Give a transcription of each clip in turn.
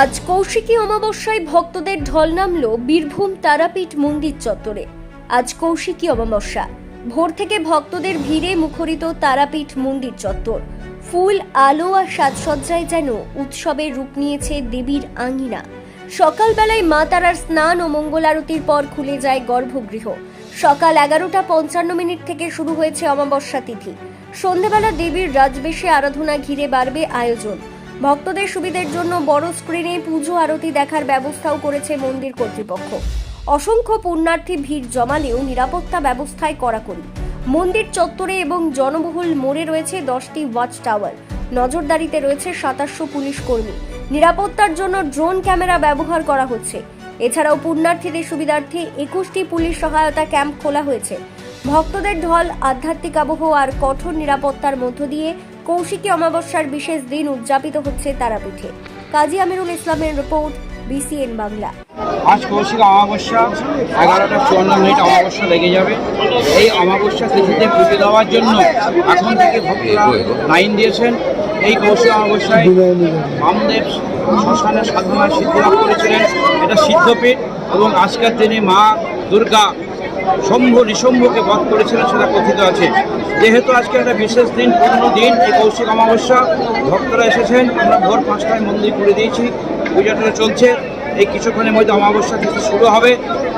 আজ কৌশিকী অমাবস্যায় ভক্তদের ঢল নামল বীরভূম তারাপীঠ মন্দির চত্বরে। আজ কৌশিকী অমাবস্যা। ভোর থেকে ভক্তদের ভিড়ে মুখরিত তারাপীঠ মন্দির চত্বর। ফুল, আলো আর সাজসজ্জায় যেন উৎসবের রূপ নিয়েছে দেবীর আঙ্গিনা সকালবেলায় মা তারার স্নান ও মঙ্গল আরতির পর খুলে যায় গর্ভগৃহ। সকাল এগারোটা পঞ্চান্ন মিনিট থেকে শুরু হয়েছে অমাবস্যা তিথি। সন্ধেবেলা দেবীর রাজবেশে আরাধনা ঘিরে বাড়বে আয়োজন। ভক্তদের সুবিধের জন্য বড় স্ক্রিনে পুজো আরতি দেখার ব্যবস্থাও করেছে মন্দির কর্তৃপক্ষ। অসংখ্য পুণ্যার্থী ভিড় জমালেও নিরাপত্তা ব্যবস্থায় কড়াকড়ি। মন্দির চত্বরে এবং জনবহুল মোড়ে রয়েছে দশটি ওয়াচ টাওয়ার নজরদারিতে রয়েছে সাতাশশো পুলিশ কর্মী। নিরাপত্তার জন্য ড্রোন ক্যামেরা ব্যবহার করা হচ্ছে। এছাড়াও পুণ্যার্থীদের সুবিধার্থে একুশটি পুলিশ সহায়তা ক্যাম্প খোলা হয়েছে। ভক্তদের ঢল, আধ্যাত্মিক আবহ আর কঠোর নিরাপত্তার মধ্য দিয়ে কৌশিকী অমাবস্যার বিশেষ দিন উদযাপিত হচ্ছে তারাপীঠে। কাজী আমিরুল ইসলামের রিপোর্ট, বিসিএন বাংলা। আজ কৌশিক অমাবস্যা, এগারোটা চুয়ান্ন মিনিট অমাবস্যা লেগে যাবে। এই অমাবস্যা তিথিতে পুজো দেওয়ার জন্য এখন থেকে ভক্তরা লাইন দিয়েছেন। এই কৌশিক অমাবস্যায় বামদেব শ্মশানে সাধনা সিদ্ধিলাভ করেছিলেন। এটা সিদ্ধপীঠ এবং আজকের দিনে মা দুর্গা শম্ভু, নিশম্ভুকে বধ করেছিলেন সেটা কথিত আছে। যেহেতু আজকে একটা বিশেষ দিন, পূর্ণ দিন, এই কৌশিক অমাবস্যা, ভক্তরা এসেছেন, আমরা ভোর পাঁচটায় মন্দির করে দিয়েছি, পূজাটা চলছে। এই কিছুক্ষণের মধ্যে অমাবস্যা থেকে শুরু হবে,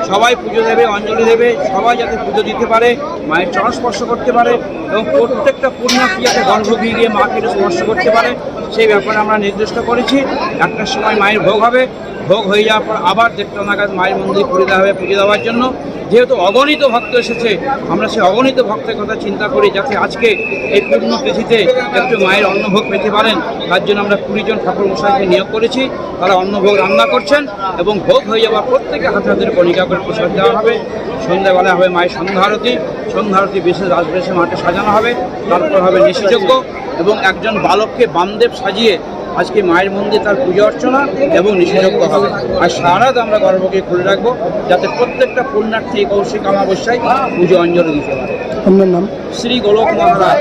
সবাই পুজো দেবে, অঞ্জলি দেবে, সবাই যাতে পুজো দিতে পারে, মায়ের চরণ স্পর্শ করতে পারে, এবং প্রত্যেকটা পুণ্যার্থী যাতে গর্ভগৃহে গিয়ে মাকে স্পর্শ করতে পারে, সেই ব্যাপারে আমরা নির্দিষ্ট করেছি। একটার সময় মায়ের ভোগ হবে ভোগ হয়ে যাওয়ার পর আবার দেড়টা নাগাদ মায়ের মন্দির খুলে দেওয়া হবে। পুজো দেওয়ার জন্য যেহেতু অগণিত ভক্ত এসেছে, আমরা সেই অগণিত ভক্তের কথা চিন্তা করি যাতে আজকে এই পূর্ণ তিথিতে একটু মায়ের অন্নভোগ পেতে পারেন। তার জন্য আমরা কুড়ি জন ঠাকুর মশাইকে নিয়োগ করেছি। তারা অন্নভোগ রান্না করছেন এবং ভোগ হয়ে যাওয়ার প্রত্যেকে হাতে হাতের কণিকা করে প্রসাদ দেওয়া হবে। সন্ধ্যাবেলা হবে মায়ের সন্ধ্যা আরতি। সন্ধ্যা আরতি বিশেষ রাজবেশে মাঠে সাজানো হবে। তারপর হবে নিশিযজ্ঞ এবং একজন বালককে বামদেব সাজিয়ে আজকে মায়ের মন্দির তার পূজা অর্চনা এবং নিষেধজ্ঞ হবে। আর সারা রাত আমরা গর্ভকে খুলে রাখব যাতে প্রত্যেকটা পুণ্যার্থী কৌশিক অমাবস্যায় পুজো অঞ্জলি দিতে পারে। আপনার নাম? শ্রী গোলক মহারাজ।